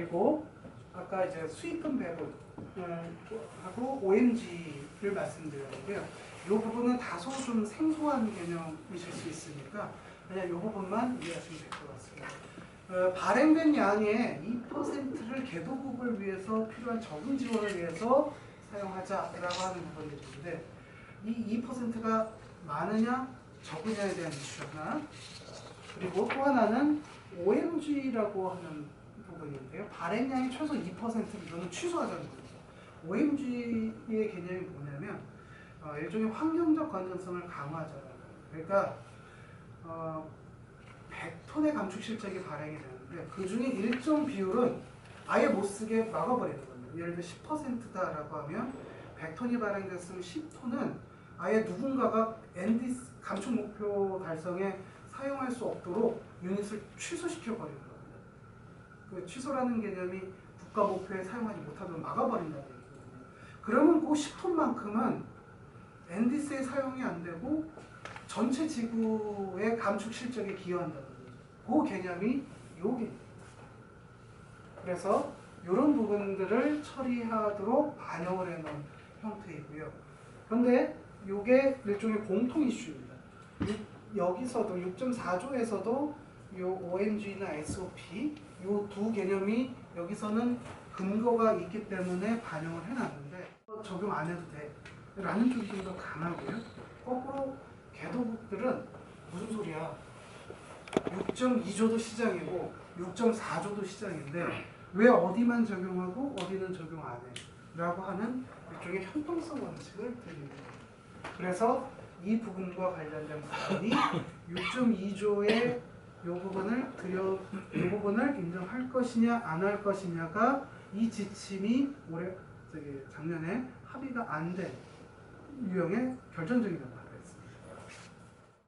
그리고 아까 이제 수익금 배분 음, 하고 OMG를 말씀드렸는데요. 이 부분은 다소 좀 생소한 개념이실 수 있으니까 그냥 이 부분만 이해하시면 될 것 같습니다. 어, 발행된 양의 2%를 개도국을 위해서 필요한 적응 지원을 위해서 사용하자라고 하는 부분들인데 이 2%가 많으냐 적으냐에 대한 이슈 하나 그리고 또 하나는 OMG라고 하는 부분인데요. 발행량이 최소 2%를 이거는 취소하자는 거죠. OMG의 개념이 뭐냐면 어, 일종의 환경적 건전성을 강화하자는 거예요. 그러니까 어, 100톤의 감축 실적이 발행이 되는데 그 중에 일정 비율은 아예 못 쓰게 막아버리는 겁니다. 예를 들어 10%다라고 하면 100톤이 발행됐으면 10톤은 아예 누군가가 ND 감축 목표 달성에 사용할 수 없도록 유닛을 취소시켜 버리는 겁니다. 그 취소라는 개념이 국가 목표에 사용하지 못하도록 막아버린다는 얘기거든요. 그러면 그 10톤만큼은 ND스에 사용이 안 되고 전체 지구의 감축 실적에 기여한다는 거죠. 그 개념이 여기입니다. 그래서 이런 부분들을 처리하도록 반영을 해놓은 형태이고요. 그런데 이게 일종의 공통 이슈입니다. 이- 여기서도 6.4조에서도 요 OMG나 SOP 요 두 개념이 여기서는 근거가 있기 때문에 반영을 해놨는데 어, 적용 안 해도 돼 라는 쪽이 좀 더 강하고요. 거꾸로 개도국들은 무슨 소리야? 6.2조도 시장이고 6.4조도 시장인데 왜 어디만 적용하고 어디는 적용 안 해? 라고 하는 일종의 형평성 원칙을 드립니다. 그래서 이 부분과 관련된 부분이 6.2조의 이 부분을 들여 이 부분을 인정할 것이냐 안 할 것이냐가 이 지침이 올해 저기 작년에 합의가 안 된 유형의 결정적인 변화.